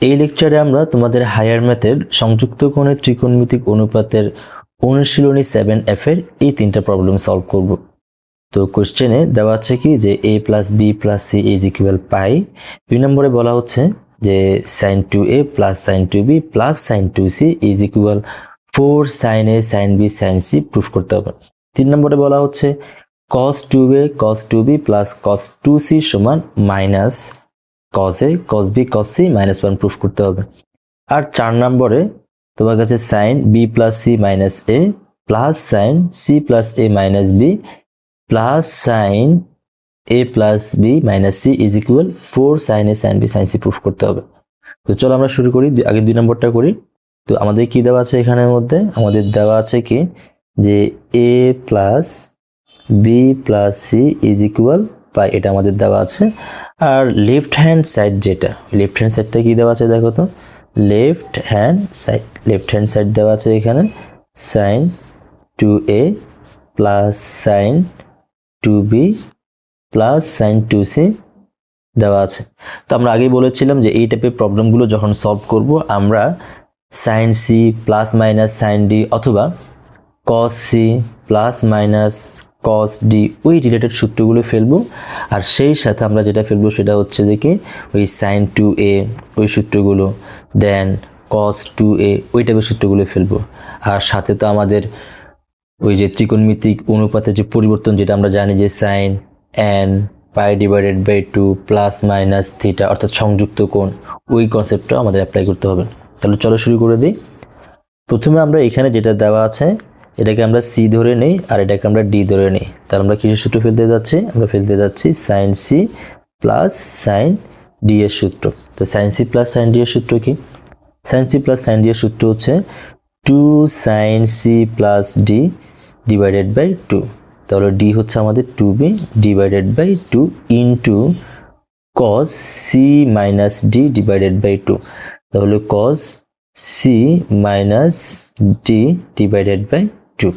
এই লেকচারে আমরা তোমাদের হায়ার ম্যাথের সংযুক্ত কোণের ত্রিকোণমিতিক অনুপাতের অনুশীলনী সেভেন এফ এর এই তিনটা প্রবলেম সলভ করব। তো কোশ্চেনে দেওয়া আছে কি যে A plus B plus C is equal pi দুই নম্বরে বলা হচ্ছে যে sine two A plus sine two B plus sine two C is equal four sine A sine B sine C proof করতে হবে। তিন নম্বরে বলা হচ্ছে cos two A cos two B plus cos two C সমান minus cos A cos B cos C minus one proof করতে হবে। আর চার নম্বরে তোমার কাছে sine B plus C minus A plus sine C plus A minus B plus sine A plus B minus C is equal four sine A sine B sine C proof করতে হবে। তো চলো আমরা শুরু করি আগে দুই নম্বরটা করি। তো আমাদের কি দেওয়া আছে এখানের মধ্যে? আমাদের দেওয়া আছে কি? যে A plus B plus C is equal pi এটা আমাদের দেওয়া আছে। আর লেফট হ্যান্ড সাইড যেটা লেফট হ্যান্ড সাইডটা কি দেওয়া আছে দেখো তো? Left hand side left hand side দেওয়া আছে এখানে sine two A plus sine two B plus sine two C দেওয়া আছে। তো আমরা আগেই বলেছিলাম যে এই টাইপের প্রবলেমগুলো যখন সলভ করব, আমরা sine C plus minus sine D অথবা cos C plus minus cos D ওই রিলেটেড সূত্রগুলো ফেলব। আর সেই সাথে আমরা যেটা ফেলব সেটা হচ্ছে দেখি, ওই সাইন টু এ ওই সূত্রগুলো দেন কস টু এ ওই টাইপের সূত্রগুলো ফেলব। আর সাথে তো আমাদের ওই যে ত্রিকোণমিতিক অনুপাতের যে পরিবর্তন যেটা আমরা জানি যে sine n pi divided by two plus minus theta অর্থাৎ সংযুক্ত কোণ, ওই কনসেপ্টটা আমাদের অ্যাপ্লাই করতে হবে। তাহলে চলো শুরু করে দিই। প্রথমে আমরা এখানে যেটা দেওয়া আছে এটাকে আমরা সি ধরে নেই, আর এটাকে আমরা ডি ধরে নিই। তাহলে আমরা কিছু সূত্র ফেলতে যাচ্ছি? আমরা ফেলতে যাচ্ছি sine C plus sine D এর সূত্র। তো sine C plus sine D এর সূত্র কি? Sine C plus sine D এর সূত্র হচ্ছে two sine C plus D divided by two তাহলে ডি হচ্ছে আমাদের two B divided by two into cos C minus D divided by two তাহলে cos C minus D divided by two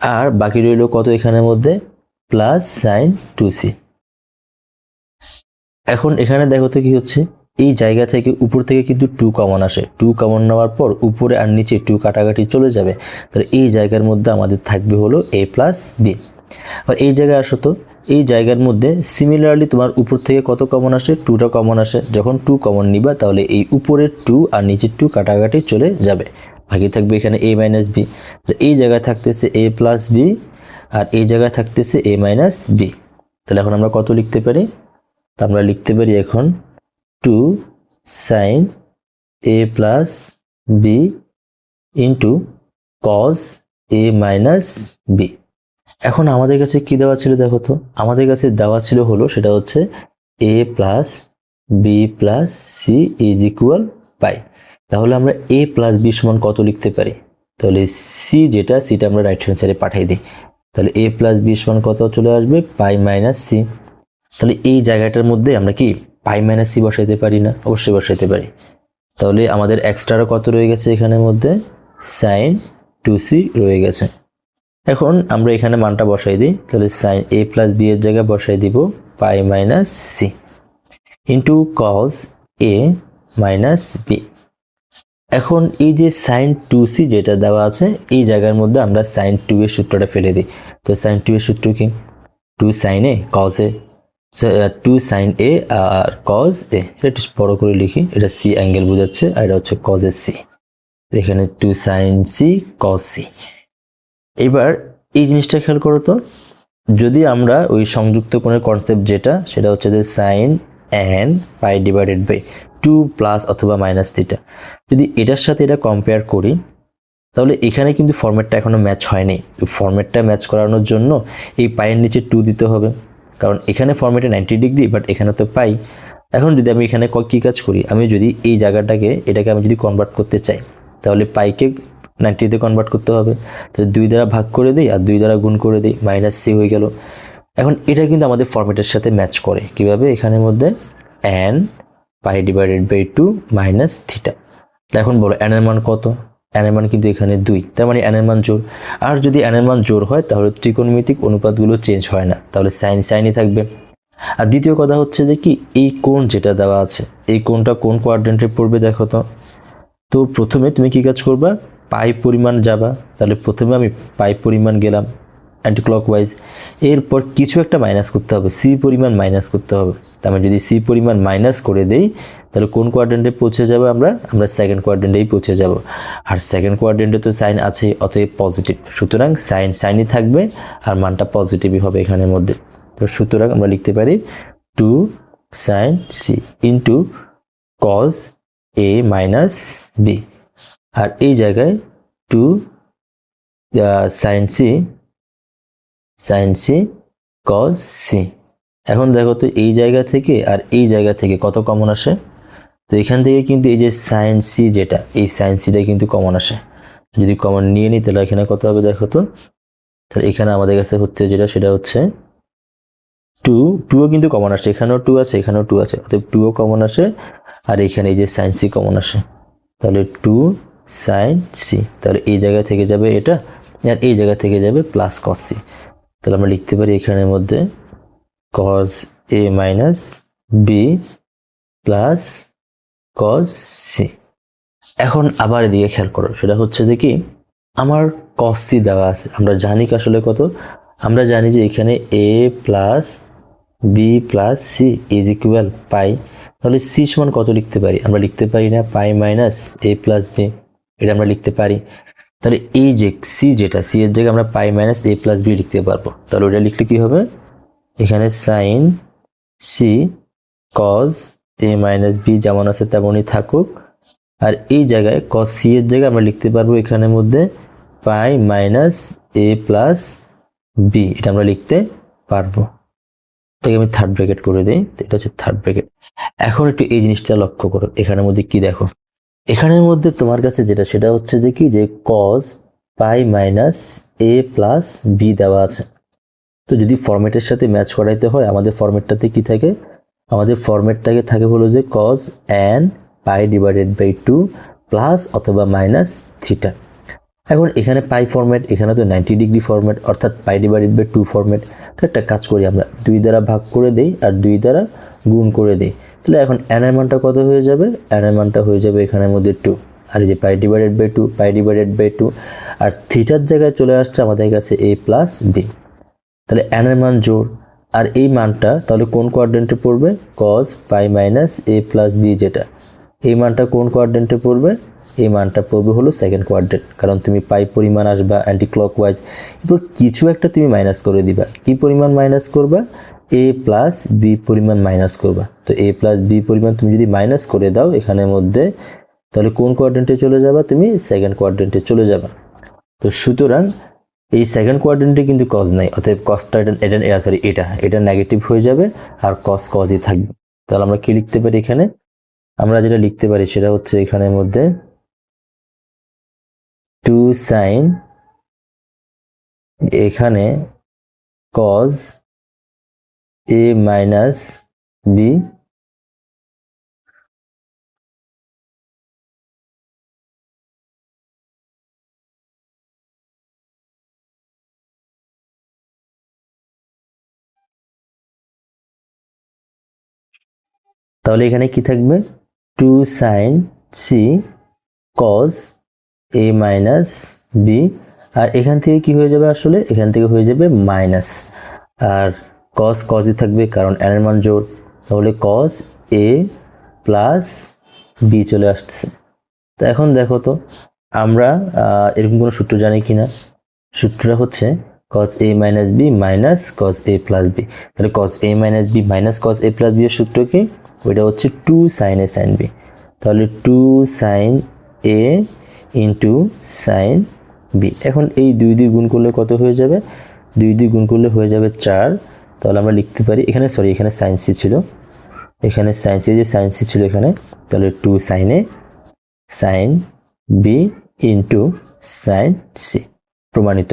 আর বাকি রইল কত এখানের মধ্যে? প্লাস সাইন টু সি এখন এখানে দেখো তো কি হচ্ছে? এই জায়গা থেকে উপর থেকে কিন্তু টু কমন আসে। টু কমন নেওয়ার পর উপরে আর নিচে টু কাটাকাটি চলে যাবে। তাহলে এই জায়গার মধ্যে আমাদের থাকবে হলো এ প্লাস বি আর এই জায়গায় আসো তো। এই জায়গার মধ্যে সিমিলারলি তোমার উপর থেকে কত কমন আসে? টুটা কমন আসে। যখন টু কমন নিবা, তাহলে এই উপরের টু আর নিচের টু কাটাকাটি চলে যাবে। বাকি থাকবে এখানে এ মাইনাস বি এই জায়গায় থাকতেছে এ প্লাস বি আর এই জায়গায় থাকতেছে এ মাইনাস বি তাহলে এখন আমরা কত লিখতে পারি? তা আমরা লিখতে পারি এখন two sine A plus B into cos A minus B এখন আমাদের কাছে কি দেওয়া ছিল দেখো তো? আমাদের কাছে দেওয়া ছিল হলো সেটা হচ্ছে A plus B plus C is equal pi তাহলে আমরা এ প্লাস বি সমান কত লিখতে পারি? তাহলে সি যেটা, সিটা আমরা রাইট হ্যান্ড সাইডে পাঠিয়ে দিই। তাহলে এ প্লাস বি সমান কত চলে আসবে? পাই মাইনাস সি তাহলে এই জায়গাটার মধ্যে আমরা কি পাই মাইনাস সি বসাইতে পারি না? অবশ্যই বসাইতে পারি। তাহলে আমাদের এক্সট্রা কত রয়ে গেছে এখানের মধ্যে? সাইন টু সি রয়ে গেছে। এখন আমরা এখানে মানটা বসাই দিই। তাহলে সাইন এ প্লাস বি এর জায়গায় বসাই দিব pi minus C into cos A minus B এখন এই যে সাইন টু সি যেটা দেওয়া আছে, এই জায়গার মধ্যে আমরা সাইন টু এর সূত্রটা ফেলে দিই। তো সাইন টু এর সূত্র কি? Two sine A cos A two sine A R cos A এটা একটু বড় করে লিখি, এটা সি অ্যাঙ্গেল বোঝাচ্ছে, আর এটা হচ্ছে কজ এ সি এখানে two sine C cos C এবার এই জিনিসটা খেয়াল করো তো, যদি আমরা ওই সংযুক্ত কোণের কনসেপ্ট যেটা, সেটা হচ্ছে যে sine n pi divided by two plus অথবা মাইনাস থিটা। যদি এটার সাথে এটা কম্পেয়ার করি, তাহলে এখানে কিন্তু ফর্ম্যাটটা এখনও ম্যাচ হয়নি। ফর্ম্যাটটা ম্যাচ করানোর জন্য এই পায়ের নিচে টু দিতে হবে। কারণ এখানে ফর্ম্যাটে নাইনটি ডিগ্রি বাট এখানে তো পাই। এখন যদি আমি এখানে ক- কাজ করি? আমি যদি এই জায়গাটাকে, এটাকে আমি যদি কনভার্ট করতে চাই, তাহলে পাইকে নাইনটিতে কনভার্ট করতে হবে। তাহলে দুই দ্বারা ভাগ করে দিই আর দুই দ্বারা গুণ করে দিই মাইনাস সি হয়ে গেল। এখন এটা কিন্তু আমাদের ফর্ম্যাটের সাথে ম্যাচ করে। কীভাবে? এখানের মধ্যে n pi divided by two minus theta এখন বলো এর মান কত? এর মান কিন্তু এখানে দুই। তার মানে এর মান জোর আর যদি এর মান জোর হয়, তাহলে ত্রিকোণমিতিক অনুপাতগুলো চেঞ্জ হয় না। তাহলে সাইন সাইনই থাকবে। আর দ্বিতীয় কথা হচ্ছে যে কি, এই কোণ যেটা দেওয়া আছে, এই কোণটা কোন কোয়াড্রেন্টে পড়বে দেখো তো। তো প্রথমে তুমি কি কাজ করবা? পাই পরিমাণ যাবা। তাহলে প্রথমে আমি পাই পরিমাণ গেলাম অ্যান্টি ক্লকওয়াইজ এরপর কিছু একটা মাইনাস করতে হবে। সি পরিমাণ মাইনাস করতে হবে। তার মানে যদি সি পরিমাণ মাইনাস করে দেই, তাহলে কোন কোয়াড্রেন্টে পৌঁছে যাব আমরা? আমরা সেকেন্ড কোয়াড্রেন্টেই পৌঁছে যাব। আর সেকেন্ড কোয়াড্রেন্টে তো সাইন আছে অতএব পজিটিভ সুতরাং সাইন সাইনই থাকবে, আর মানটা পজিটিভই হবে এখানের মধ্যে। তো সুতরাং আমরা লিখতে পারি two sine C into cos A minus B আর এই জায়গায় two sine C sine C cos C এখন দেখো তো এই জায়গা থেকে আর এই জায়গা থেকে কত কমন আসে? তো এখান থেকে কিন্তু এই যে সাইন সি যেটা, এই সাইন সিটা কিন্তু কমন আসে। যদি কমন নিয়ে নিই, তাহলে এখানে কত হবে দেখো তো? তাহলে এখানে আমাদের কাছে হচ্ছে যেটা, সেটা হচ্ছে টু টুও কিন্তু কমন আসে। এখানেও টু আছে, এখানেও টু আছে। অর্থাৎ টুও কমন আসে, আর এখানে এই যে সাইন সি কমন আসে। তাহলে টু সাইন সি তাহলে এই জায়গা থেকে যাবে এটা, আর এই জায়গা থেকে যাবে প্লাস কস সি তাহলে আমরা লিখতে পারি এখানের মধ্যে cos A minus B plus cos C এখন আবার এদিকে খেয়াল করো, সেটা হচ্ছে যে কি, আমার কস সি দেওয়া আছে। আমরা জানি আসলে কত? আমরা জানি যে এখানে A plus B plus C is equal pi. তাহলে সি সমান কত লিখতে পারি? আমরা লিখতে পারি না, pi minus A plus B এটা আমরা লিখতে পারি। তাহলে এই যে সি যেটা সি এর জায়গায় আমরা pi minus A plus B লিখতে পারব। তাহলে ওটা লিখলে কি হবে? এখানে sine C cos A minus B যেমন আছে তেমনই থাকুক। আর এই জায়গায় কজ সি এর জায়গায় আমরা লিখতে পারব এখানের মধ্যে pi minus A plus B এটা আমরা লিখতে পারব। এটাকে আমি থার্ড ব্র্যাকেট করে দিই। এটা হচ্ছে থার্ড ব্র্যাকেট এখন একটু এই জিনিসটা লক্ষ্য করো। এখানের মধ্যে কি দেখো? এখানের মধ্যে তোমার কাছে যেটা, সেটা হচ্ছে যে কি? যে cos pi minus A plus B দেওয়া আছে। তো যদি ফরম্যাটের সাথে ম্যাচ করাইতে হয়, আমাদের ফরম্যাটটাতে কি থাকে? আমাদের ফরম্যাটটাকে থাকে হলো যে cos n pi divided by two plus অথবা মাইনাস থিটা এখন এখানে পাই ফরম্যাট এখানে তো নাইনটি ডিগ্রি ফরম্যাট অর্থাৎ pi divided by two format তো একটা কাজ করি আমরা, দুই দ্বারা ভাগ করে দেই আর দুই দ্বারা গুণ করে দিই। তাহলে এখন অ্যানের কত হয়ে যাবে? অ্যানের হয়ে যাবে এখানের মধ্যে টু আর এই যে pi divided by two pi divided by two আর থিটার জায়গায় চলে আসছে আমাদের কাছে এ প্লাস বি তাহলে অ্যানের মান জোর আর এই মানটা তাহলে কোন কোয়াড্রেন্টে পড়বে? Cos pi minus A plus B যেটা। এই মানটা কোন কোয়াড্রেন্টে পড়বে? এই মানটা পড়বে হলো সেকেন্ড কোয়াড্রেন্ট কারণ তুমি পাই পরিমাণ আসবা অ্যান্টি ক্লকওয়াইজ এরপর কিছু একটা তুমি মাইনাস করে দিবা। কি পরিমাণ মাইনাস করবা? এ প্লাস বি পরিমাণ মাইনাস করবা। তো এ প্লাস বি পরিমাণ তুমি যদি মাইনাস করে দাও এখানের মধ্যে, তাহলে কোন কোয়াড্রেন্টে চলে যাবা? তুমি সেকেন্ড কোয়াড্রেন্টে চলে যাবা। তো সুতরাং এই সেকেন্ড কোয়াড্রেন্টে কিন্তু কজ নাই, অতএব কজটা এটা এটা সরি এটা। এটা নেগেটিভ হয়ে যাবে আর কজ কজই থাকবে। তাহলে আমরা কি লিখতে পারি এখানে? আমরা যেটা লিখতে পারি সেটা হচ্ছে এখানের মধ্যে টু সাইন এখানে কজ এ মাইনাস বি তাহলে এখানে কি থাকবে? Two sine C cos A minus B আর এখান থেকে কি হয়ে যাবে আসলে? এখান থেকে হয়ে যাবে মাইনাস আর কজ কজই থাকবে কারণ এর মান জোর তাহলে কজ এ প্লাস বি চলে আসছে। তো এখন দেখো তো, আমরা এরকম কোনো সূত্র জানি কি না সূত্রটা হচ্ছে cos a minus B minus cos a plus B তাহলে cos a minus B minus cos a plus B এর সূত্র কি? ওইটা হচ্ছে two sine A sine B তাহলে two sine A into sine B এখন এই দুই দুই গুণ করলে কত হয়ে যাবে? দুই দুই গুণ করলে হয়ে যাবে চার। তাহলে আমরা লিখতে পারি, এখানে সরি এখানে সাইন সি ছিল। এখানে সাইন সি যে সাইন সি ছিল এখানে, তাহলে two sine A sine B into sine C প্রমাণিত।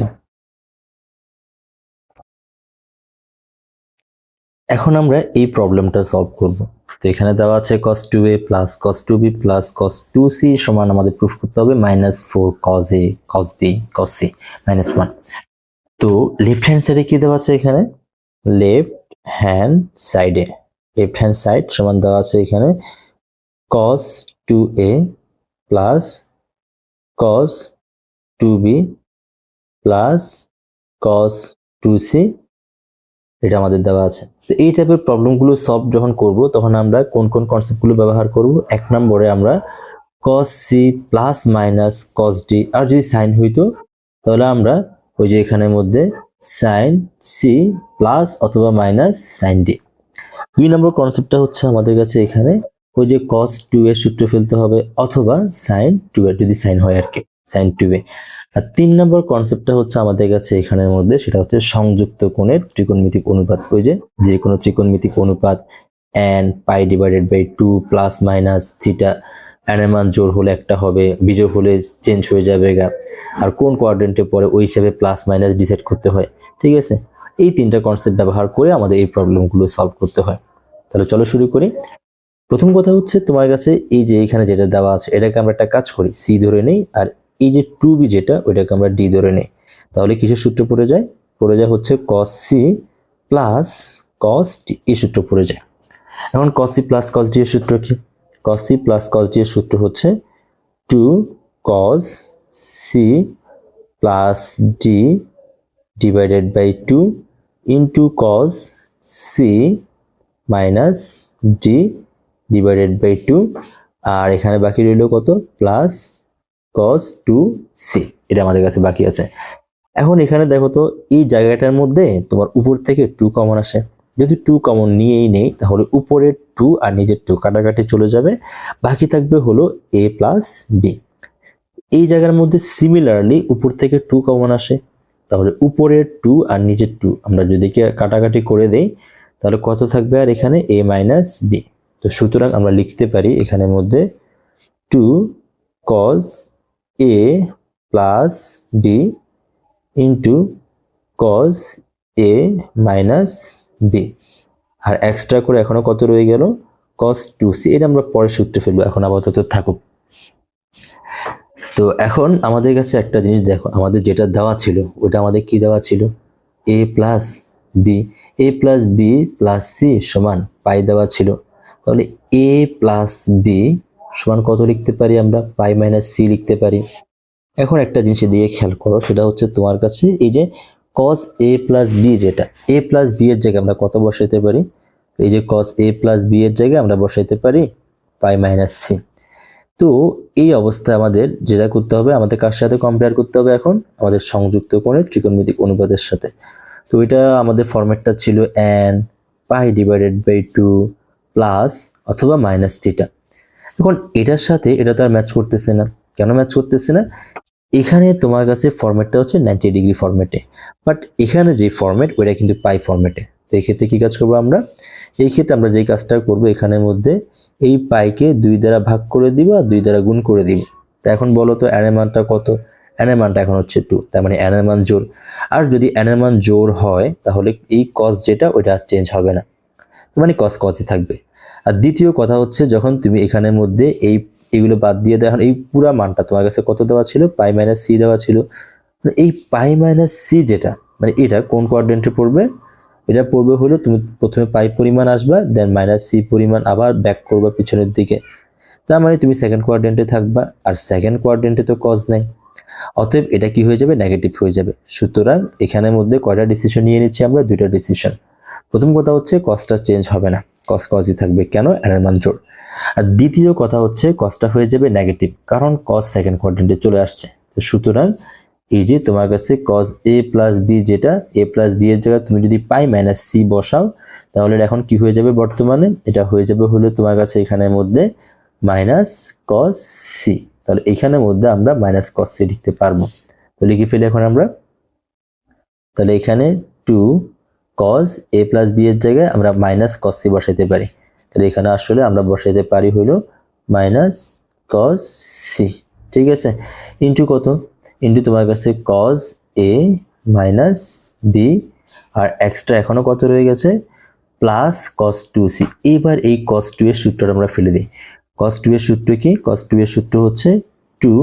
এখন আমরা এই প্রবলেমটা সলভ করব। তো এখানে দেওয়া আছে cos 2a plus cos 2b plus cos 2c সমান আমাদের প্রুফ করতে হবে minus four cos a, cos b, cos c minus one তো লেফট হ্যান্ড সাইডে কি দেওয়া আছে এখানে? লেফট হ্যান্ড সাইডে লেফট হ্যান্ড সাইড সমান দেওয়া আছে এখানে cos two A plus cos two B plus cos two C এটা আমাদের দেওয়া আছে। তো এই টাইপের প্রবলেমগুলো সলভ যখন করব, তখন আমরা কোন কোন কনসেপ্টগুলো ব্যবহার করব? এক নম্বরে আমরা cos C plus minus cos D আর যদি সাইন হইতো তাহলে আমরা ওই যে এখানের মধ্যে সাইন সি প্লাস অথবা মাইনাস সাইন ডি দুই নম্বর কনসেপ্টটা হচ্ছে আমাদের কাছে এখানে ওই যে কস টু এর সূত্র ফেলতে হবে অথবা সাইন টু এর, যদি সাইন হয় আর কি। সাইন টু আর তিন নম্বর কনসেপ্টটা হচ্ছে আমাদের কাছে এখানের মধ্যে, সেটা হচ্ছে সংযুক্ত কোণের ত্রিকোণমিতিক অনুপাত। ওই যে যে কোনো ত্রিকোণমিতিক অনুপাত n pi divided by two plus minus theta এর মান জোর হলে একটা হবে, বিজোড় হলে চেঞ্জ হয়ে যাবে গা। আর কোন কোয়াড্রেন্টে পরে ওই হিসাবে প্লাস মাইনাস ডিসাইড করতে হয়, ঠিক আছে? এই তিনটা কনসেপ্ট ব্যবহার করে আমাদের এই প্রবলেমগুলো সলভ করতে হয়। তাহলে চলো শুরু করি। প্রথম কথা হচ্ছে তোমার কাছে এই যে এখানে যেটা দেওয়া আছে, এটাকে আমরা একটা কাজ করি সি ধরে নেই আর এই যে টু বি যেটা, ওইটাকে আমরা ডি ধরে নেই। তাহলে কিসের সূত্র পড়ে যায়? পড়ে যায় হচ্ছে cos C plus cos D এই সূত্র পড়ে যায়। এখন cos C plus cos D এর সূত্র কি? Cos C plus cos D এর সূত্র হচ্ছে two cos C plus D divided by two into cos C minus D divided by two আর এখানে বাকি রইল কত? প্লাস কস টু এটা আমাদের কাছে বাকি আছে। এখন এখানে দেখো তো, এই জায়গাটার মধ্যে তোমার উপর থেকে টু কমন আসে। যদি টু কমন নিয়েই নেই, তাহলে উপরের টু আর নিজের টু কাটাকাটি চলে যাবে। বাকি থাকবে হলো এ প্লাস বি এই জায়গার মধ্যে সিমিলারলি উপর থেকে টু কমন আসে। তাহলে উপরের টু আর নিচের টু আমরা যদি কাটাকাটি করে দেই, তাহলে কত থাকবে আর এখানে এ মাইনাস বি তো সুতরাং আমরা লিখতে পারি এখানের মধ্যে two cos A plus B into cos A minus B R extra করে এখনও কত রয়ে গেল? কস টু সি এটা আমরা পরে সূত্রে ফেলব, এখন আপাতত থাকুক। তো এখন আমাদের কাছে একটা জিনিস দেখো, আমাদের যেটা দেওয়া ছিল, ওটা আমাদের কি দেওয়া ছিল? A plus B A plus B plus C সমান পাই দেওয়া ছিল। তাহলে এ প্লাস বি সমান কত লিখতে পারি আমরা? পাই মাইনাস সি লিখতে পারি। এখন একটা জিনিস দিয়ে খেয়াল করো, সেটা হচ্ছে তোমার কাছে এই যে কস এ প্লাস বি যেটা এ প্লাস বি এর জায়গায় আমরা কত বসাইতে পারি? এই যে কস এ প্লাস বি এর জায়গায় আমরা বসাইতে পারি পাই মাইনাস সি। তো এই অবস্থায় আমাদের যেটা করতে হবে, আমাদের কার সাথে কম্পেয়ার করতে হবে এখন? আমাদের সংযুক্ত কোণে ত্রিকোণমিতিক অনুপাতের সাথে। তো এটা আমাদের ফরম্যাটটা ছিল n pi divided by two plus অথবা মাইনাস থিটা এখন এটার সাথে এটা তো আর ম্যাচ করতেছে না। কেন ম্যাচ করতেছে না? এখানে তোমার কাছে ফরম্যাটটা হচ্ছে নাইনটি ডিগ্রি ফরম্যাটে বাট এখানে যে ফরম্যাট ওইটা কিন্তু পাই ফরম্যাটে তো এই ক্ষেত্রে কী কাজ করব আমরা? এই ক্ষেত্রে আমরা যে কাজটা করব এখানের মধ্যে এই পাইকে দুই দ্বারা ভাগ করে দিব আর দুই দ্বারা গুণ করে দিব। তা এখন বলো তো অ্যানের মানটা কত? অ্যানের মানটা এখন হচ্ছে টু তার মানে অ্যানের মান জোর। আর যদি অ্যানের মান জোর হয়, তাহলে এই কস যেটা, ওইটা চেঞ্জ হবে না। মানে কস কসই থাকবে। আর দ্বিতীয় কথা হচ্ছে যখন তুমি এখানের মধ্যে এই এগুলো বাদ দিয়ে দেওয়া এই পুরো মানটা তোমার কাছে কত দেওয়া ছিল? পাই মাইনাস সি দেওয়া ছিল। মানে এই পাই মাইনাস সি যেটা মানে এটা কোন কোয়াড্রেন্টে পড়বে? এটা পড়বে হলো তুমি প্রথমে পাই পরিমাণ আসবা দেন মাইনাস সি পরিমাণ আবার ব্যাক করবা পিছনের দিকে। তার মানে তুমি সেকেন্ড কোয়াড্রেন্টে থাকবা, আর সেকেন্ড কোয়াড্রেন্টে তো কজ নেই। অতএব এটা কি হয়ে যাবে? নেগেটিভ হয়ে যাবে। সুতরাং এখানের মধ্যে কয়টা ডিসিশন নিয়ে নিচ্ছি আমরা? দুইটা ডিসিশন প্রথম কথা হচ্ছে কস্টটা চেঞ্জ হবে না। কস কজই থাকবে কেন? এনের মান জোর। আর দ্বিতীয় কথা হচ্ছে কসটা হয়ে যাবে নেগেটিভ কারণ কস সেকেন্ড কোয়াড্রেন্টে চলে আসছে। তো সুতরাং এই যে তোমার কাছে কস এ প্লাস বি যেটা এ প্লাস বি এর জায়গায় তুমি যদি পাই মাইনাস সি বসাও, তাহলে এখন কি হয়ে যাবে বর্তমানে? এটা হয়ে যাবে হলো তোমার কাছে এখানের মধ্যে মাইনাস কস সি তাহলে এখানের মধ্যে আমরা মাইনাস কস সি লিখতে পারব। তো লিখে ফেলি এখন আমরা। তাহলে এখানে two cos A plus B এর জায়গায় আমরা মাইনাস কস সি বসাইতে পারি। তাহলে এখানে আসলে আমরা বসাইতে পারি হলো মাইনাস কস সি ঠিক আছে? ইন্টু কত? ইন্টু তোমার কাছে কজ এ মাইনাস বি আর এক্সট্রা এখনও কত রয়ে গেছে? প্লাস কস টু সি এবার এই কস টু এর সূত্রটা আমরা ফেলে দিই। কস টু এর সূত্র কি? কস টু এর সূত্র হচ্ছে টু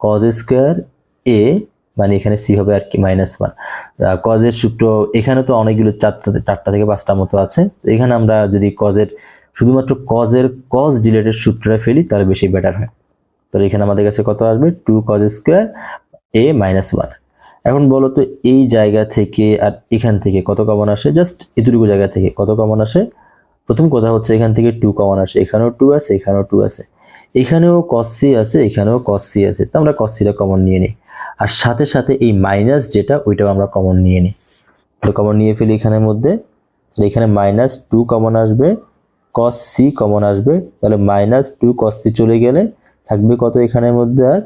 কজ স্কোয়ার এ মানে এখানে সি হবে আর কি মাইনাস ওয়ান কজের সূত্র, এখানে তো অনেকগুলো চারটা চারটা থেকে পাঁচটা মতো আছে। তো এখানে আমরা যদি কজের শুধুমাত্র কজের কজ রিলেটেড সূত্রটা ফেলি, তাহলে বেশি বেটার হয়। তাহলে এখানে আমাদের কাছে কত আসবে? Two cos square A minus one এখন বলো তো, এই জায়গা থেকে আর এখান থেকে কত কমন আসে? জাস্ট এতটুকু জায়গা থেকে কত কমন আসে? প্রথম কথা হচ্ছে এখান থেকে টু কমন আসে। এখানেও টু আছে, এখানেও টু আছে। এখানেও কস সি আছে, এখানেও কস সি আছে। তো আমরা কস সিটা কমন নিয়ে নিই। আর সাথে সাথে এই মাইনাস যেটা, ওইটাও আমরা কমন নিয়ে নিই। তো কমন নিয়ে ফেলি এখানের মধ্যে। এখানে মাইনাস টু কমন আসবে কস সি কমন আসবে। তাহলে মাইনাস টু কস সি চলে গেলে থাকবে কত এখানের মধ্যে আর?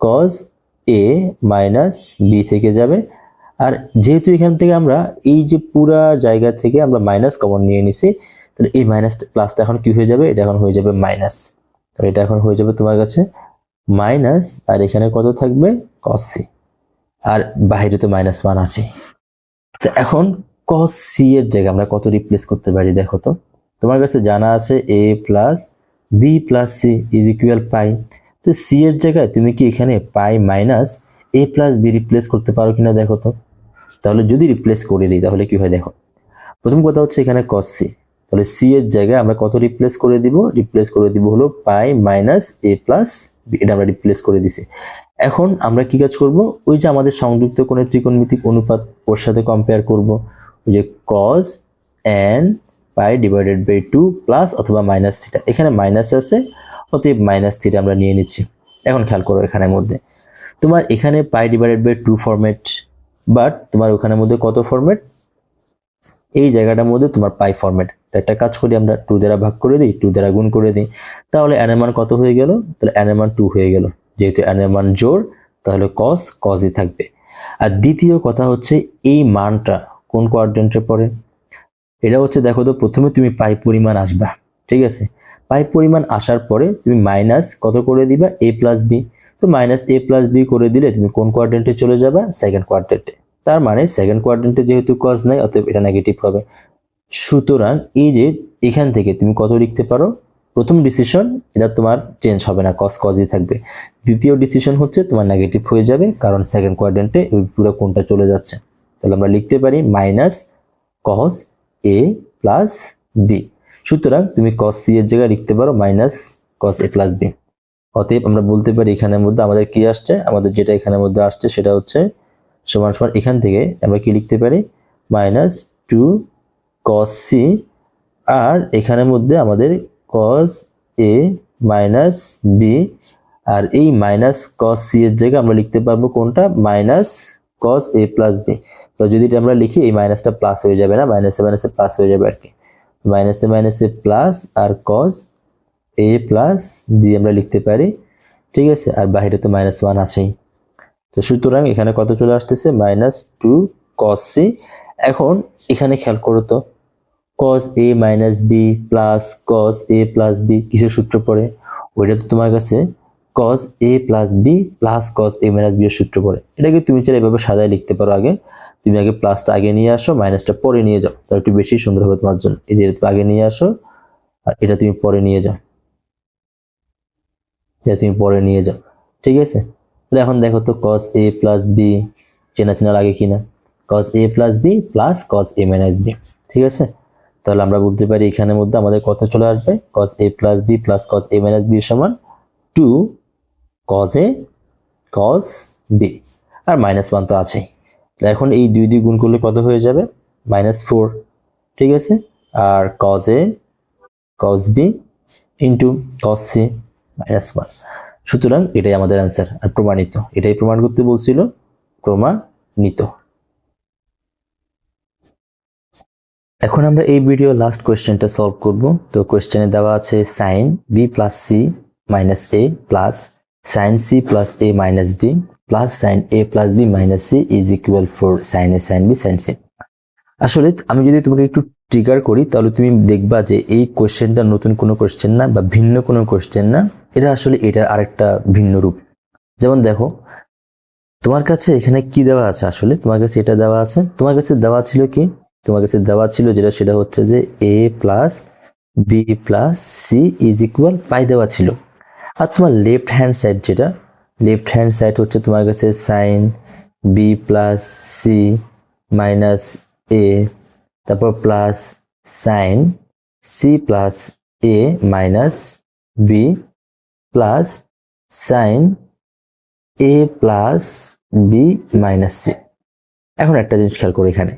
কস এ মাইনাস বি থেকে যাবে। আর যেহেতু এখান থেকে আমরা এই যে পুরা জায়গা থেকে আমরা মাইনাস কমন নিয়ে নিছি, তাহলে এই মাইনাস প্লাসটা এখন কি হয়ে যাবে? এটা এখন হয়ে যাবে মাইনাস তাহলে এটা এখন হয়ে যাবে তোমার কাছে মাইনাস, আর এখানে কত থাকবে? কস সি আর বাইরে তো মাইনাস ওয়ান আছে। তো এখন কস সি এর জায়গায় আমরা কত রিপ্লেস করতে পারি দেখো তো? তোমার কাছে জানা আছে A plus B plus C is equal pi তো সি এর জায়গায় তুমি কি এখানে pi minus A plus B replace করতে পারো কিনা দেখো তো? তাহলে যদি রিপ্লেস করে দিই তাহলে কি হয় দেখো? প্রথম কথা হচ্ছে এখানে কস সি তাহলে সি এর জায়গায় আমরা কত রিপ্লেস করে দিব? রিপ্লেস করে দিব হলো পাই মাইনাস এ প্লাস এটা আমরা রিপ্লেস করে দিছি। এখন আমরা কি কাজ করব? ওই যে আমাদের সংযুক্ত কোণের ত্রিকোণমিতিক অনুপাত ওর সাথে কম্পেয়ার করব। ওই যে cos n pi divided by two plus অথবা মাইনাস থিটা এখানে মাইনাস আছে, অতএব মাইনাস থিটা আমরা নিয়ে নিচ্ছি। এখন খেয়াল করো এখানের মধ্যে। তোমার এখানে pi divided by two format but তোমার ওখানের মধ্যে কত ফরম্যাট এই জায়গাটার মধ্যে তোমার পাই ফরম্যাট তো একটা কাজ করি, আমরা টু দ্বারা ভাগ করে দিই টু দ্বারা গুণ করে দিই। তাহলে এর মান কত হয়ে গেল? তাহলে এর মান টু হয়ে গেল। যেহেতু এর মান জোর তাহলে কস কজই থাকবে। আর দ্বিতীয় কথা হচ্ছে, এই মানটা কোন কোয়ার্ডেন্টে পড়ে? এটা হচ্ছে, দেখো তো, প্রথমে তুমি পাই পরিমাণ আসবা, ঠিক আছে? পাই পরিমাণ আসার পরে তুমি মাইনাস কত করে দিবা? এ প্লাস বি তো মাইনাস এ প্লাস বি করে দিলে তুমি কোন কোয়ার্ডেন্টে চলে যাবা? সেকেন্ড কোয়াড্রেন্টে তার মানে সেকেন্ড কোয়াড্রেন্টে যেহেতু কজ নাই, অতএব এটা নেগেটিভ হবে। সুতরাং এই যে এখান থেকে তুমি কত লিখতে পারো? প্রথম ডিসিশন এটা তোমার চেঞ্জ হবে না কস কজই থাকবে। দ্বিতীয় ডিসিশন হচ্ছে তোমার নেগেটিভ হয়ে যাবে, কারণ সেকেন্ড কোয়াড্রেন্টে ওই পুরো কোনটা চলে যাচ্ছে। তাহলে আমরা লিখতে পারি minus cos A plus B সুতরাং তুমি কস সি এর জায়গায় লিখতে পারো minus cos A plus B অতএব আমরা বলতে পারি এখানের মধ্যে আমাদের কি আসছে? আমাদের যেটা এখানের মধ্যে আসছে সেটা হচ্ছে সমান সমান এখান থেকে আমরা কি লিখতে পারি? মাইনাস টু কস সি আর এখানের মধ্যে আমাদের কস এ মাইনাস বি আর এই মাইনাস কস সি এর জায়গায় আমরা লিখতে পারব কোনটা? Minus cos A plus B তো যদি এটা আমরা লিখি, এই মাইনাসটা প্লাস হয়ে যাবে না, মাইনাসে মাইনাসে প্লাস হয়ে যাবে আর কি। মাইনাসে মাইনাসে প্লাস আর কস এ প্লাস বি আমরা লিখতে পারি। ঠিক আছে? আর বাইরে তো মাইনাস ওয়ান আছেই। তো সুতরাং এখানে কত চলে আসতেছে? মাইনাস টু কস সি এখন এখানে খেয়াল করো তো cos A minus B plus cos A plus B কিসের সূত্র পড়ে? ওইটা তো তোমার কাছে cos A plus B plus cos A minus B এর সূত্র পড়ে। এটাকে তুমি চাইলে এভাবে সাজায় লিখতে পারো আগে। তুমি আগে প্লাসটা আগে নিয়ে আসো, মাইনাসটা পরে নিয়ে যাও। তাহলে একটু বেশি সুন্দর হবে তোমার জন্য। এই যে তুমি আগে নিয়ে আসো, আর এটা তুমি পরে নিয়ে যাও। এটা তুমি পরে নিয়ে যাও। ঠিক আছে? তাহলে এখন দেখো তো কস এ প্লাস বি চেনা চেনা লাগে কিনা? Cos A plus B plus cos A minus B ঠিক আছে? তাহলে আমরা বলতে পারি এখানের মধ্যে আমাদের কত চলে আসবে? Cos A plus B plus cos A minus B সমান two cos A cos B R minus one তো আছেই। এখন এই দুই দুই গুণ করলে কত হয়ে যাবে? মাইনাস ফোর ঠিক আছে? আর cos A cos B into cos C minus one সুতরাং এটাই আমাদের অ্যান্সার আর প্রমাণিত। এটাই প্রমাণ করতে বলছিল, প্রমাণিত। এখন আমরা এই ভিডিও লাস্ট কোয়েশ্চেনটা সলভ করব। তো কোয়েশ্চেনে দেওয়া আছে sine B plus C minus A plus sine C plus A minus B plus sine A plus B minus C is equal four sine A sine B sine C আসলে আমি যদি তোমাকে একটু ট্রিগার করি, তাহলে তুমি দেখবা যে এই কোয়েশ্চেনটা নতুন কোনো কোয়েশ্চেন না বা ভিন্ন কোনো কোয়েশ্চেন না। এটা আসলে এটার আরেকটা ভিন্ন রূপ। যেমন দেখো, তোমার কাছে এখানে কি দেওয়া আছে আসলে? তোমার কাছে এটা দেওয়া আছে। তোমার কাছে দেওয়া ছিল কি? তোমার কাছে দেওয়া ছিল যেটা, সেটা হচ্ছে যে A plus B plus C is equal pi দেওয়া ছিল। আর তোমার লেফট হ্যান্ড সাইড যেটা লেফট হ্যান্ড সাইড হচ্ছে তোমার কাছে sine B plus C minus A তারপর plus sine C plus A minus B plus sine A plus B minus C এখন একটা জিনিস খেয়াল করো এখানে।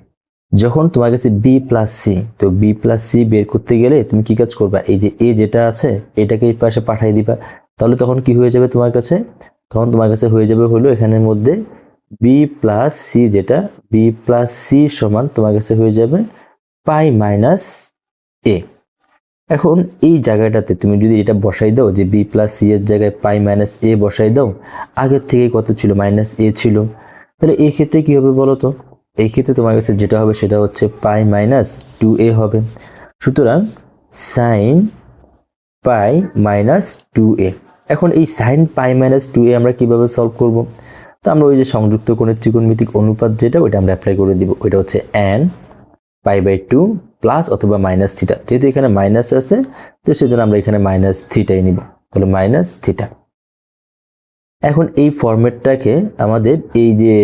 যখন তোমার কাছে বি প্লাস সি তো বি প্লাস সি বের করতে গেলে তুমি কি কাজ করবা? এই যে এ যেটা আছে, এটাকে এই পাশে পাঠিয়ে দিবা। তাহলে তখন কি হয়ে যাবে তোমার কাছে? তখন তোমার কাছে হয়ে যাবে হলো এখানের মধ্যে বি প্লাস সি যেটা বি প্লাস সি সমান তোমার কাছে হয়ে যাবে পাই মাইনাস এ এখন এই জায়গাটাতে তুমি যদি এটা বসাই দাও যে বি প্লাস সি এর জায়গায় পাই মাইনাস এ বসাই দাও, আগের থেকে কত ছিল? মাইনাস এ ছিল। তাহলে এই ক্ষেত্রে কি হবে বলো তো? এই ক্ষেত্রে তোমার কাছে যেটা হবে সেটা হচ্ছে পাই মাইনাস টু এ হবে। সুতরাং sine pi minus two A এখন এই sine pi minus two A আমরা কীভাবে সলভ করব? তো আমরা ওই যে সংযুক্ত কোণের ত্রিকোণমিতিক অনুপাত যেটা, ওইটা আমরা অ্যাপ্লাই করে দিব। ওইটা হচ্ছে n pi by two plus অথবা মাইনাস থিটা যেহেতু এখানে মাইনাস আছে, তো সেজন্য আমরা এখানে মাইনাস থিটাই নিব। তাহলে মাইনাস থিটা এখন এই ফরম্যাটটাকে আমাদের এই যে,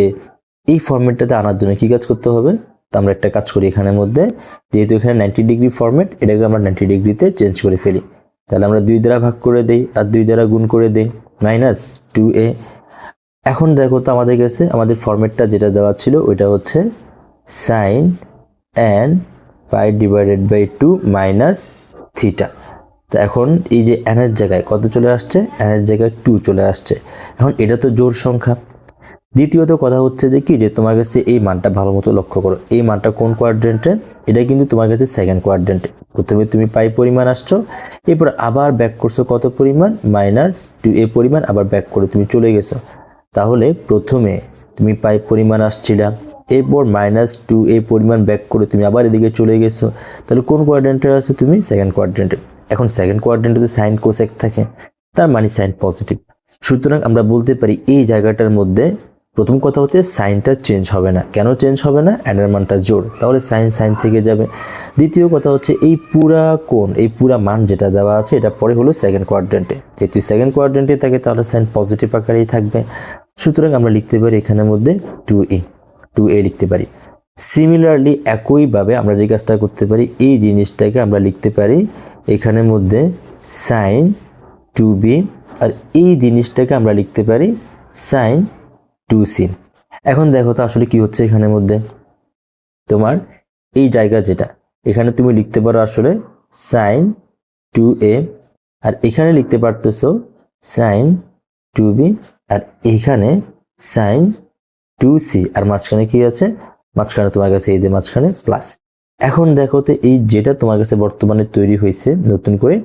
এই ফরম্যাটটাতে আনার জন্য কি কাজ করতে হবে? তো আমরা একটা কাজ করি এখানের মধ্যে। যেহেতু এখানে নাইনটি ডিগ্রি ফরম্যাট এটাকে আমরা নাইনটি ডিগ্রিতে চেঞ্জ করে ফেলি। তাহলে আমরা দুই দ্বারা ভাগ করে দেই আর দুই দ্বারা গুণ করে দেই। মাইনাস টু এ এখন দেখো তো আমাদের কাছে আমাদের ফরম্যাটটা যেটা দেওয়া ছিল, ওইটা হচ্ছে sine n pi divided by two minus theta. তো এখন এই যে এনের জায়গায় কত চলে আসছে? এনের জায়গায় টু চলে আসছে। এখন এটা তো জোর সংখ্যা। দ্বিতীয়ত কথা হচ্ছে যে কি? যে তোমার কাছে এই মানটা ভালো মতো লক্ষ্য করো। এই মানটা কোন কোয়াড্রেন্টে এটা কিন্তু তোমার কাছে সেকেন্ড কোয়াড্রেন্টে প্রথমে তুমি পাই পরিমাণ আসছো, এরপর আবার ব্যাক করছ কত পরিমাণ? মাইনাস টু এ পরিমাণ আবার ব্যাক করে তুমি চলে গেছো। তাহলে প্রথমে তুমি পাই পরিমাণ আসছিলা। এরপর মাইনাস টু এই পরিমাণ ব্যাক করে তুমি আবার এদিকে চলে গেছো। তাহলে কোন কোয়ার্ডেন্টে আছো তুমি? সেকেন্ড কোয়ার্ডেন্টে এখন সেকেন্ড কোয়ার্ডেন্টে তো সাইন কোসেক থাকে। তার মানে সাইন পজিটিভ সুতরাং আমরা বলতে পারি এই জায়গাটার মধ্যে প্রথম কথা হচ্ছে সাইনটা চেঞ্জ হবে না। কেন চেঞ্জ হবে না? অ্যানের মানটা জোর। তাহলে সাইন সাইন থেকে যাবে। দ্বিতীয় কথা হচ্ছে এই পুরা কোণ, এই পুরা মান যেটা দেওয়া আছে, এটা পরে হলো সেকেন্ড কোয়াড্রেন্টে যেহেতু সেকেন্ড কোয়াড্রেন্টে থাকে, তাহলে সাইন পজিটিভ আকারেই থাকবে। সুতরাং আমরা লিখতে পারি এখানের মধ্যে টু এ টু এ লিখতে পারি। সিমিলারলি একইভাবে আমরা যে কাজটা করতে পারি, এই জিনিসটাকে আমরা লিখতে পারি এখানের মধ্যে সাইন টু বি আর এই জিনিসটাকে আমরা লিখতে পারি সাইন টু সি এখন দেখো তো আসলে কি হচ্ছে এখানের মধ্যে। তোমার এই জায়গা যেটা, এখানে তুমি লিখতে পারো আসলে সাইন টু এ আর এখানে লিখতে পারতেছো সাইন টু বি আর এখানে সাইন টু সি আর মাঝখানে কি আছে? মাঝখানে তোমার কাছে এই যে মাঝখানে প্লাস এখন দেখো তো এই যেটা তোমার কাছে বর্তমানে তৈরি হয়েছে নতুন করে,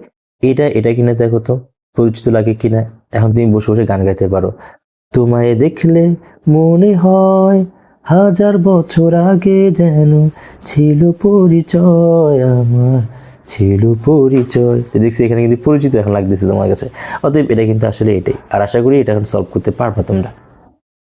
এটা এটা কিনা দেখো তো, পরিচিত লাগে কিনা? এখন তুমি বসে বসে গান গাইতে পারো। তোমায় দেখলে মনে হয় হাজার বছর আগে যেন ছিল পরিচয় আমার, ছিল পরিচয়। দেখছি এখানে কিন্তু পরিচিত এখন লাগতেছে তোমার কাছে। অতএব এটা কিন্তু আসলে এটাই। আর আশা করি এটা এখন সলভ করতে পারবা তোমরা।